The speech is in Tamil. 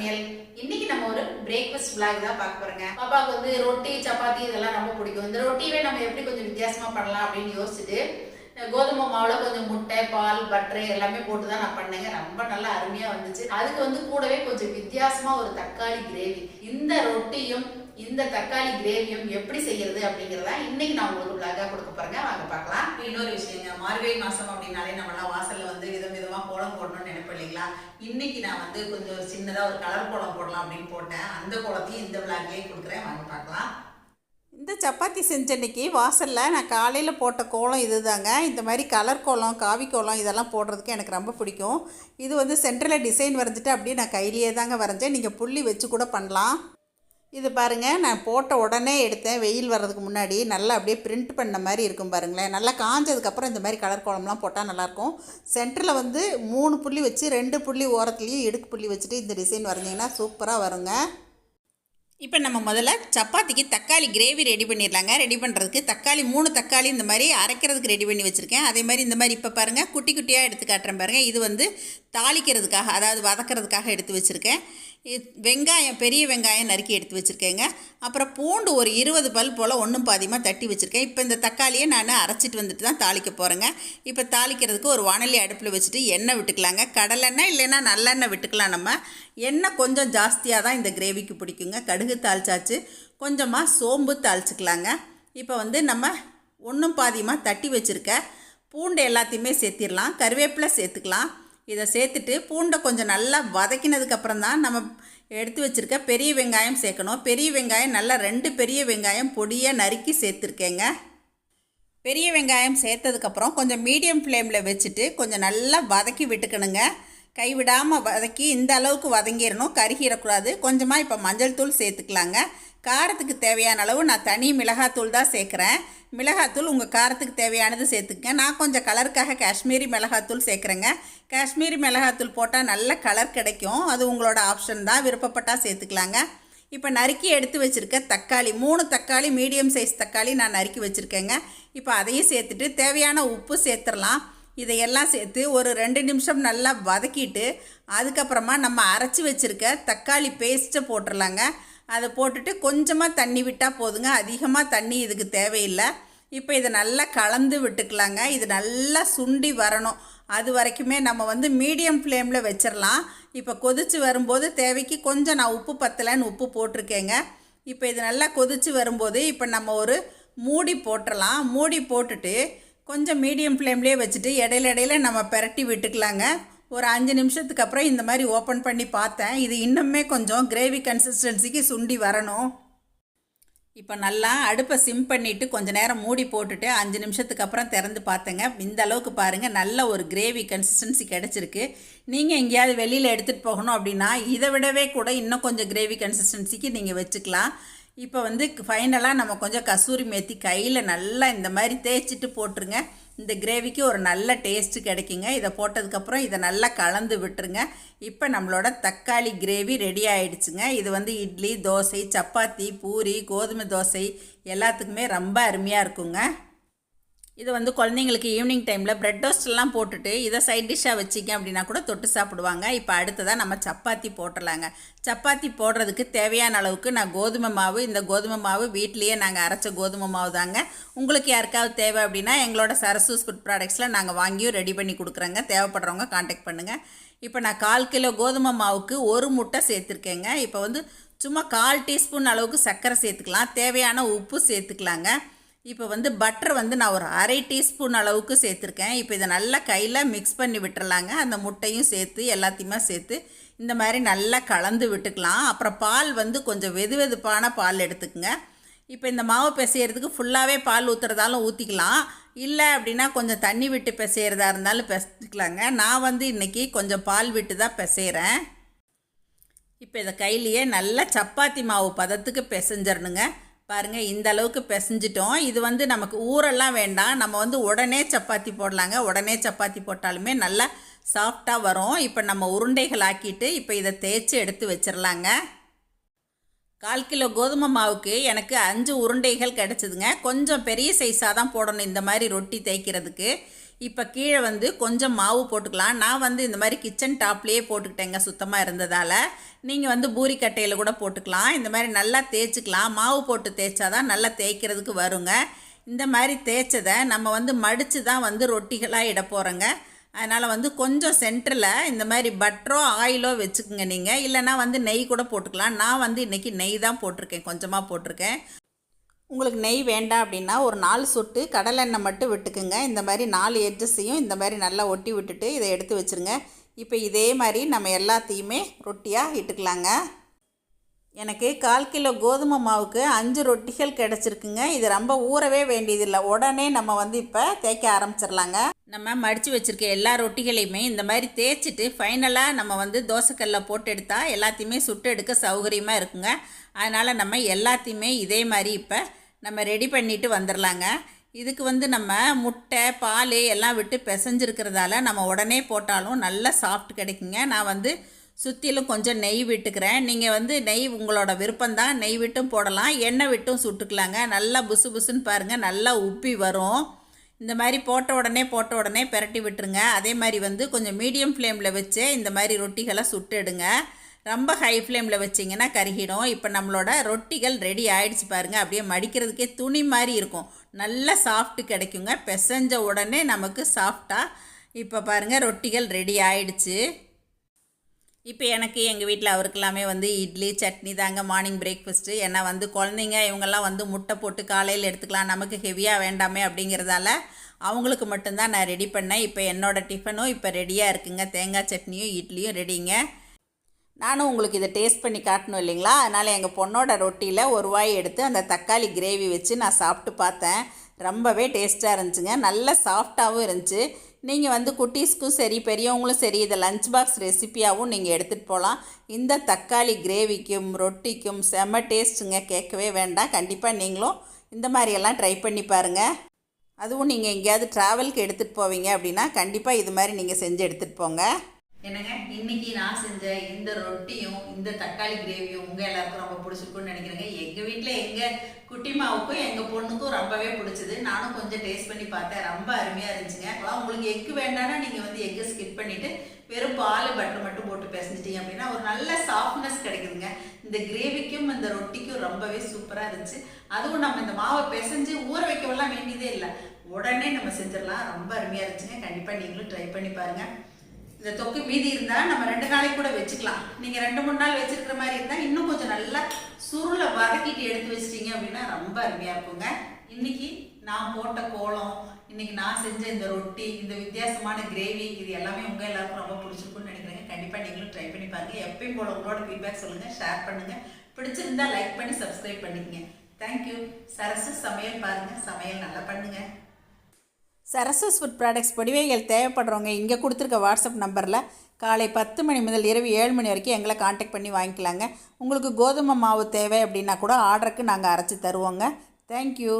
சமையல். இன்னைக்கு நம்ம ஒரு பிரேக்ஃபாஸ்ட் பிளாக் தான் பார்க்க போறோங்க. பாப்பாவுக்கு வந்து ரொட்டி சப்பாத்தி இதெல்லாம் ரொம்ப பிடிக்கும். இந்த ரொட்டியவே நம்ம எப்படி கொஞ்சம் வித்தியாசமா பண்ணலாம் அப்படின்னு யோசிச்சுட்டு கோதுமை மாவுல கொஞ்சம் முட்டை பால் பட்டர் எல்லாமே போட்டு தான் நான் பண்ணேங்க. ரொம்ப நல்லா அருமையா வந்துச்சு. அதுக்கு வந்து கூடவே கொஞ்சம் வித்தியாசமா ஒரு தக்காளி கிரேவி இந்த ரொட்டியும் இந்த தக்காளி கிரேவியும் எப்படி செய்யறது அப்படிங்கறத இன்னைக்கு நான் உங்களுக்கு பிளாகா கொடுக்க போறேங்க. வாங்க பார்க்கலாம். இன்னொரு விஷயங்க. மார்கழி மாசம் அப்படின்னாலே நம்மளாம் வாசல்ல வந்து விதம் விதமா கோலம் போடணும்னு நினைப்போம் இல்லைங்களா? இன்னைக்கு நான் வந்து கொஞ்சம் ஒரு சின்னதா ஒரு கலர் கோலம் போடலாம் அப்படின்னு போட்டேன். அந்த கோலத்தையும் இந்த விளாக்லயே கொடுக்குறேன். வாங்க பார்க்கலாம். இந்த சப்பாத்தி செஞ்சன்னைக்கு வாசலில் நான் காலையில் போட்ட கோலம் இதுதாங்க. இந்த மாதிரி கலர் கோலம் காவி கோலம் இதெல்லாம் போடுறதுக்கு எனக்கு ரொம்ப பிடிக்கும். இது வந்து சென்டரில் டிசைன் வரைஞ்சிட்டு அப்படியே நான் கையிலேயே தாங்க வரைஞ்சேன். நீங்கள் புள்ளி வச்சு கூட பண்ணலாம். இது பாருங்கள் நான் போட்ட உடனே எடுத்தேன். வெயில் வர்றதுக்கு முன்னாடி நல்லா அப்படியே பிரிண்ட் பண்ண மாதிரி இருக்கும் பாருங்களேன். நல்லா காஞ்சதுக்கப்புறம் இந்த மாதிரி கலர் கோலம்லாம் போட்டால் நல்லாயிருக்கும். சென்டரில் வந்து மூணு புள்ளி வச்சு ரெண்டு புள்ளி ஓரத்துலேயும் இடுக்கு புள்ளி வச்சுட்டு இந்த டிசைன் வரைஞ்சிங்கன்னா சூப்பராக வருங்க. இப்போ நம்ம முதல்ல சப்பாத்திக்கு தக்காளி கிரேவி ரெடி பண்ணிடலாங்க. ரெடி பண்ணுறதுக்கு தக்காளி மூணு தக்காளி இந்த மாதிரி அரைக்கிறதுக்கு ரெடி பண்ணி வச்சுருக்கேன். அதே மாதிரி இந்த மாதிரி இப்போ பாருங்கள் குட்டி குட்டியாக எடுத்து காட்டுறேன் பாருங்கள் இது வந்து தாளிக்கிறதுக்காக அதாவது வதக்கிறதுக்காக எடுத்து வச்சுருக்கேன். வெங்காயம் பெரிய வெங்காயம் நறுக்கி எடுத்து வச்சுருக்கேங்க. அப்புறம் பூண்டு ஒரு இருபது பல் போல் ஒன்றும் பாதியமாக தட்டி வச்சுருக்கேன். இப்போ இந்த தக்காளியை நான் அரைச்சிட்டு வந்துட்டு தான் தாளிக்க போகிறேங்க இப்போ தாளிக்கிறதுக்கு ஒரு வானலி அடுப்பில் வச்சுட்டு எண்ணெய் விட்டுக்கலாங்க. கடலெண்ணெய் இல்லைன்னா நல்லெண்ணெய் விட்டுக்கலாம் நம்ம. எண்ணெய் கொஞ்சம் ஜாஸ்தியாக தான் இந்த கிரேவிக்கு பிடிக்குங்க. கடுகு தாளிச்சாச்சு. கொஞ்சமாக சோம்பு தாளிச்சிக்கலாங்க. இப்போ வந்து நம்ம ஒன்றும் பாதியமாக தட்டி வச்சுருக்க. பூண்டு எல்லாத்தையுமே சேர்த்திடலாம். கருவேப்பிலை சேர்த்துக்கலாம். இதை சேர்த்துட்டு பூண்டை கொஞ்சம் நல்லா வதக்கினதுக்கப்புறம் தான் நம்ம எடுத்து வச்சுருக்க பெரிய வெங்காயம் சேர்க்கணும். பெரிய வெங்காயம் நல்லா ரெண்டு பெரிய வெங்காயம் பொடியாக நறுக்கி சேர்த்துருக்கேங்க. பெரிய வெங்காயம் சேர்த்ததுக்கப்புறம் கொஞ்சம் மீடியம் ஃப்ளேமில் வச்சுட்டு கொஞ்சம் நல்லா வதக்கி விட்டுக்கணுங்க. கைவிடாமல் வதக்கி இந்த அளவுக்கு வதங்கிடணும் கருகிடக்கூடாது கொஞ்சமாக இப்போ மஞ்சள் தூள் சேர்த்துக்கலாங்க. காரத்துக்கு தேவையான அளவு நான் தனி மிளகாத்தூள் தான் சேர்க்குறேன். மிளகாத்தூள் உங்கள் காரத்துக்கு தேவையானது சேர்த்துக்கங்க. நான் கொஞ்சம் கலருக்காக காஷ்மீரி மிளகாத்தூள் சேர்க்குறேங்க. காஷ்மீரி மிளகாத்தூள் போட்டால் நல்ல கலர் கிடைக்கும். அது உங்களோட ஆப்ஷன் தான். விருப்பப்பட்டால் சேர்த்துக்கலாங்க. இப்போ நறுக்கி எடுத்து வச்சுருக்க தக்காளி மூணு தக்காளி மீடியம் சைஸ் தக்காளி நான் நறுக்கி வச்சுருக்கேங்க. இப்போ அதையும் சேர்த்துட்டு தேவையான உப்பு சேர்த்துடலாம். இதையெல்லாம் சேர்த்து ஒரு ரெண்டு நிமிஷம் நல்லா வதக்கிட்டு அதுக்கப்புறமா நம்ம அரைச்சி வச்சுருக்க தக்காளி பேஸ்ட்டை போட்டுடலாங்க. அதை போட்டுட்டு கொஞ்சமாக தண்ணி விட்டால் போதுங்க. அதிகமாக தண்ணி இதுக்கு தேவையில்லை. இப்போ இதை நல்லா கலந்து விட்டுக்கலாங்க. இது நல்லா சுண்டி வரணும். அது வரைக்குமே நம்ம வந்து மீடியம் ஃப்ளேமில் வச்சிடலாம் இப்போ கொதித்து வரும்போது தேவைக்கு கொஞ்சம் நான் உப்பு பத்தலைன்னு உப்பு போட்டிருக்கேங்க. இப்போ இது நல்லா கொதித்து வரும்போது இப்போ நம்ம ஒரு மூடி போட்டுடலாம் மூடி போட்டுட்டு கொஞ்சம் மீடியம் ஃப்ளேம்லேயே வச்சுட்டு இடையில இடையில நம்ம பெரட்டி விட்டுக்கலாங்க. ஒரு அஞ்சு நிமிஷத்துக்கு அப்புறம் இந்த மாதிரி ஓப்பன் பண்ணி பார்த்தேன். இது இன்னுமே கொஞ்சம் கிரேவி கன்சிஸ்டன்சிக்கு சுண்டி வரணும். இப்போ நல்லா அடுப்பை சிம் பண்ணிவிட்டு கொஞ்சம் நேரம் மூடி போட்டுட்டு அஞ்சு நிமிஷத்துக்கு அப்புறம் திறந்து பார்த்தேங்க. இந்த அளவுக்கு பாருங்கள் நல்ல ஒரு கிரேவி கன்சிஸ்டன்சி கிடச்சிருக்கு. நீங்கள் எங்கேயாவது வெளியில் எடுத்துகிட்டு போகணும் அப்படின்னா இதை விடவே கூட இன்னும் கொஞ்சம் கிரேவி கன்சிஸ்டன்சிக்கு நீங்கள் வச்சுக்கலாம். இப்போ வந்து ஃபைனலாக நம்ம கொஞ்சம் கசூரி மேத்தி கையில் நல்லா இந்த மாதிரி தேய்ச்சிட்டு போட்டுருங்க. இந்த கிரேவிக்கு ஒரு நல்ல டேஸ்ட்டு கிடைக்குங்க. இதை போட்டதுக்கப்புறம் இதை நல்லா கலந்து விட்டுருங்க. இப்போ நம்மளோட தக்காளி கிரேவி ரெடி ஆயிடுச்சுங்க. இது வந்து இட்லி தோசை சப்பாத்தி பூரி கோதுமை தோசை எல்லாத்துக்குமே ரொம்ப அருமையாக இருக்குங்க. இது வந்து குழந்தைங்களுக்கு ஈவினிங் டைமில் ப்ரெட் டோஸ்ட்லாம் போட்டுட்டு இதை சைட் டிஷ்ஷாக வச்சிங்க அப்படின்னா கூட தொட்டு சாப்பிடுவாங்க. இப்போ அடுத்ததாக நம்ம சப்பாத்தி போட்டுடலாங்க. சப்பாத்தி போடுறதுக்கு தேவையான அளவுக்கு நான் கோதுமை மாவு இந்த கோதுமை மாவு வீட்லேயே நாங்கள் அரைச்ச கோதுமை மாவு தாங்க. உங்களுக்கு யாருக்காவது தேவை அப்படின்னா எங்களோட சரசூஸ் ஃபுட் ப்ராடக்ட்ஸில் நாங்கள் வாங்கியும் ரெடி பண்ணி கொடுக்குறோங்க. தேவைப்படுறவங்க காண்டாக்ட் பண்ணுங்கள் இப்போ நான் கால் கிலோ கோதுமை மாவுக்கு ஒரு முட்டை சேர்த்துருக்கேங்க. இப்போ வந்து சும்மா கால் டீஸ்பூன் அளவுக்கு சர்க்கரை சேர்த்துக்கலாம். தேவையான உப்பு சேர்த்துக்கலாங்க. இப்போ வந்து பட்டர் வந்து நான் ஒரு அரை டீஸ்பூன் அளவுக்கு சேர்த்துருக்கேன். இப்போ இதை நல்லா கையில் மிக்ஸ் பண்ணி விட்டுறலாங்க. அந்த முட்டையும் சேர்த்து எல்லாத்தையுமே சேர்த்து இந்த மாதிரி நல்லா கலந்து விட்டுக்கலாம். அப்புறம் பால் வந்து கொஞ்சம் வெது வெதுப்பான பால் எடுத்துக்கோங்க. இப்போ இந்த மாவு பிசையிறதுக்கு ஃபுல்லாகவே பால் ஊற்றுறதாலும் ஊற்றிக்கலாம் இல்லை அப்படின்னா கொஞ்சம் தண்ணி விட்டு பிசையிறதா இருந்தாலும் பிசைக்கலாங்க. நான் வந்து இன்றைக்கி கொஞ்சம் பால் விட்டு தான் பிசைகிறேன் இப்போ இதை கையிலேயே நல்லா சப்பாத்தி மாவு பதத்துக்கு பிசைஞ்சிடணுங்க. பாருங்கள் இந்த அளவுக்கு பிசைஞ்சிட்டோம். இது வந்து நமக்கு ஊரெல்லாம் வேண்டாம். நம்ம வந்து உடனே சப்பாத்தி போடலாங்க. உடனே சப்பாத்தி போட்டாலுமே நல்லா சாஃப்டாக வரும். இப்போ நம்ம உருண்டைகள் ஆக்கிட்டு இப்போ இதை தேய்ச்சி எடுத்து வச்சிடலாங்க கால் கிலோ கோதுமை மாவுக்கு எனக்கு அஞ்சு உருண்டைகள் கிடச்சிதுங்க. கொஞ்சம் பெரிய சைஸாக தான் போடணும் இந்த மாதிரி ரொட்டி தேய்க்கிறதுக்கு. இப்போ கீழே வந்து கொஞ்சம் மாவு போட்டுக்கலாம். நான் வந்து இந்த மாதிரி கிச்சன் டாப்லேயே போட்டுக்கிட்டேங்க சுத்தமாக இருந்ததால். நீங்கள் வந்து பூரி கட்டையில் கூட போட்டுக்கலாம். இந்த மாதிரி நல்லா தேய்ச்சிக்கலாம். மாவு போட்டு தேய்ச்சாதான் நல்லா தேய்க்கிறதுக்கு வருங்க. இந்த மாதிரி தேய்ச்சதை நம்ம வந்து மடித்து தான் வந்து ரொட்டிகளாக இட போகிறோங்க அதனால் வந்து கொஞ்சம் சென்டரில் இந்த மாதிரி பட்டரோ ஆயிலோ வச்சுக்கோங்க நீங்கள் இல்லைன்னா வந்து நெய் கூட போட்டுக்கலாம். நான் வந்து இன்றைக்கி நெய் தான் போட்டிருக்கேன். கொஞ்சமாக போட்டிருக்கேன். உங்களுக்கு நெய் வேண்டாம் அப்படின்னா ஒரு நாலு சொட்டு கடலெண்ணெய் மட்டும் விட்டுக்குங்க. இந்த மாதிரி நாலு எட்ஜஸையும் இந்த மாதிரி நல்லா ஒட்டி விட்டுட்டு இதை எடுத்து வச்சுருங்க. இப்போ இதே மாதிரி நம்ம எல்லாத்தையுமே ரொட்டியாக இட்டுக்கலாங்க. எனக்கு கால் கிலோ கோதுமை மாவுக்கு அஞ்சு ரொட்டிகள் கிடச்சிருக்குங்க. இது ரொம்ப ஊறவே வேண்டியதில்லை. உடனே நம்ம வந்து இப்போ தேய்க்க ஆரம்பிச்சிடலாங்க. நம்ம மடித்து வச்சுருக்க எல்லா ரொட்டிகளையுமே இந்த மாதிரி தேய்ச்சிட்டு ஃபைனலாக நம்ம வந்து தோசைக்கல்லில் போட்டு எடுத்தால் எல்லாத்தையுமே சுட்டு எடுக்க சௌகரியமாக இருக்குங்க. அதனால் நம்ம எல்லாத்தையுமே இதே மாதிரி இப்போ நம்ம ரெடி பண்ணிட்டு வந்துடலாங்க இதுக்கு வந்து நம்ம முட்டை பால் எல்லாம் விட்டு பிசைஞ்சிருக்கிறதால நம்ம உடனே போட்டாலும் நல்ல சாஃப்ட் கிடைக்குங்க. நான் வந்து சுற்றிலும் கொஞ்சம் நெய் விட்டுக்கிறேன். நீங்கள் வந்து நெய் உங்களோட விருப்பம்தான் நெய் விட்டும் போடலாம். எண்ணெய் விட்டும் சுட்டுக்கலாங்க. நல்லா புசு புசுன்னு பாருங்கள் நல்லா உப்பி வரும். இந்த மாதிரி போட்ட உடனே போட்ட உடனே பிரட்டி விட்டுருங்க. அதே மாதிரி வந்து கொஞ்சம் மீடியம் ஃப்ளேமில் வச்சு இந்த மாதிரி ரொட்டிகளை சுட்டு எடுங்க. ரொம்ப ஹை ஃப்ளேமில் வச்சிங்கன்னா கருகிடும். இப்போ நம்மளோட ரொட்டிகள் ரெடி ஆயிடுச்சு பாருங்கள் அப்படியே மடிக்கிறதுக்கே துணி மாதிரி இருக்கும். நல்ல சாஃப்ட்டு கிடைக்குங்க. பிசைஞ்ச உடனே நமக்கு சாஃப்டாக இப்போ பாருங்கள் ரொட்டிகள் ரெடி ஆயிடுச்சு. இப்போ எனக்கு எங்கள் வீட்டில் அவருக்கெல்லாமே வந்து இட்லி சட்னி தாங்க மார்னிங் பிரேக்ஃபஸ்ட்டு ஏன்னா வந்து குழந்தைங்க இவங்கெல்லாம் வந்து முட்டை போட்டு காலையில் எடுத்துக்கலாம். நமக்கு ஹெவியாக வேண்டாமே அப்படிங்கிறதால அவங்களுக்கு மட்டும்தான் நான் ரெடி பண்ணேன். இப்போ என்னோடய டிஃபனும் இப்போ ரெடியாக இருக்குங்க. தேங்காய் சட்னியும் இட்லியும் ரெடிங்க நானும் உங்களுக்கு இதை டேஸ்ட் பண்ணி காட்டணும் இல்லைங்களா? அதனால் எங்கள் பொண்ணோட ரொட்டியில் ஒரு வாய் எடுத்து அந்த தக்காளி கிரேவி வச்சு நான் சாப்பிட்டு பார்த்தேன். ரொம்பவே டேஸ்ட்டாக இருந்துச்சுங்க. நல்ல சாஃப்டாகவும் இருந்துச்சு. நீங்கள் வந்து குட்டீஸ்க்கும் சரி பெரியவங்களும் சரி இதை லஞ்ச் பாக்ஸ் ரெசிப்பியாகவும் நீங்கள் எடுத்துகிட்டு போகலாம் இந்த தக்காளி கிரேவிக்கும் ரொட்டிக்கும் செம்ம டேஸ்ட்டுங்க கேட்கவே வேண்டாம். கண்டிப்பாக நீங்களும் இந்த மாதிரியெல்லாம் ட்ரை பண்ணி பாருங்கள் அதுவும் நீங்கள் எங்கேயாவது ட்ராவலுக்கு எடுத்துகிட்டு போவீங்க அப்படின்னா கண்டிப்பாக இது மாதிரி நீங்கள் செஞ்சு எடுத்துகிட்டு போங்க. என்னங்க? இன்னைக்கு நான் செஞ்ச இந்த ரொட்டியும் இந்த தக்காளி கிரேவியும் உங்க எல்லாருக்கும் ரொம்ப பிடிச்சிருக்கும்னு நினைக்கிறேங்க. எங்க வீட்டுல எங்க குட்டிமாவுக்கும் எங்க பொண்ணுக்கும் ரொம்பவே பிடிச்சது. நானும் கொஞ்சம் டேஸ்ட் பண்ணி பார்த்தேன். ரொம்ப அருமையா இருந்துச்சுங்க. உங்களுக்கு எக்கு வேண்டாம்னா நீங்க வந்து எக்கை ஸ்கிப் பண்ணிட்டு வெறும் பால் பட்டர் மட்டும் போட்டு பிசைஞ்சிட்டீங்க அப்படின்னா ஒரு நல்ல சாஃப்ட்னஸ் கிடைக்குதுங்க. இந்த கிரேவிக்கும் இந்த ரொட்டிக்கும் ரொம்பவே சூப்பரா இருந்துச்சு. அதுவும் நம்ம இந்த மாவை பிசைஞ்சு ஊற வைக்கவெல்லாம் வேண்டியதே இல்லை. உடனே நம்ம செஞ்சிடலாம். ரொம்ப அருமையா இருந்துச்சுங்க. கண்டிப்பா நீங்களும் ட்ரை பண்ணி பாருங்க. இந்த தொக்கு மீதி இருந்தால் நம்ம ரெண்டு நாளைக்கு கூட வச்சுக்கலாம். நீங்கள் ரெண்டு மூணு நாள் வச்சுருக்கிற மாதிரி இருந்தால் இன்னும் கொஞ்சம் நல்லா சுருளை வதக்கிட்டு எடுத்து வச்சிட்டிங்க அப்படின்னா ரொம்ப அருமையாக இருக்குங்க. இன்னைக்கு நான் போட்ட கோலம் இன்னைக்கு நான் செஞ்ச இந்த ரொட்டி இந்த வித்தியாசமான கிரேவி இது எல்லாமே உங்கள் எல்லாருக்கும் ரொம்ப பிடிச்சிருக்குன்னு நினைக்கிறேங்க. கண்டிப்பாக நீங்களும் ட்ரை பண்ணி பாருங்க. எப்பயும் போல உங்களோட ஃபீட்பேக் சொல்லுங்கள் ஷேர் பண்ணுங்கள் பிடிச்சிருந்தா லைக் பண்ணி சப்ஸ்கிரைப் பண்ணிக்கங்க. தேங்க்யூ சரசு சமையல் பாருங்கள் சமையல் நல்லா பண்ணுங்கள் சரஸ்வஸ் ஃபுட் ப்ராடக்ட்ஸ் பொடிவைகள் தேவைப்படுறவங்க இங்கே கொடுத்துருக்க வாட்ஸ்அப் நம்பரில் காலை பத்து மணி முதல் இரவு ஏழு மணி வரைக்கும் எங்களை காண்டாக்ட் பண்ணி வாங்கிக்கலாங்க. உங்களுக்கு கோதுமை மாவு தேவை அப்படின்னா கூட ஆர்டருக்கு நாங்கள் அரைச்சி தருவோங்க. தேங்க்யூ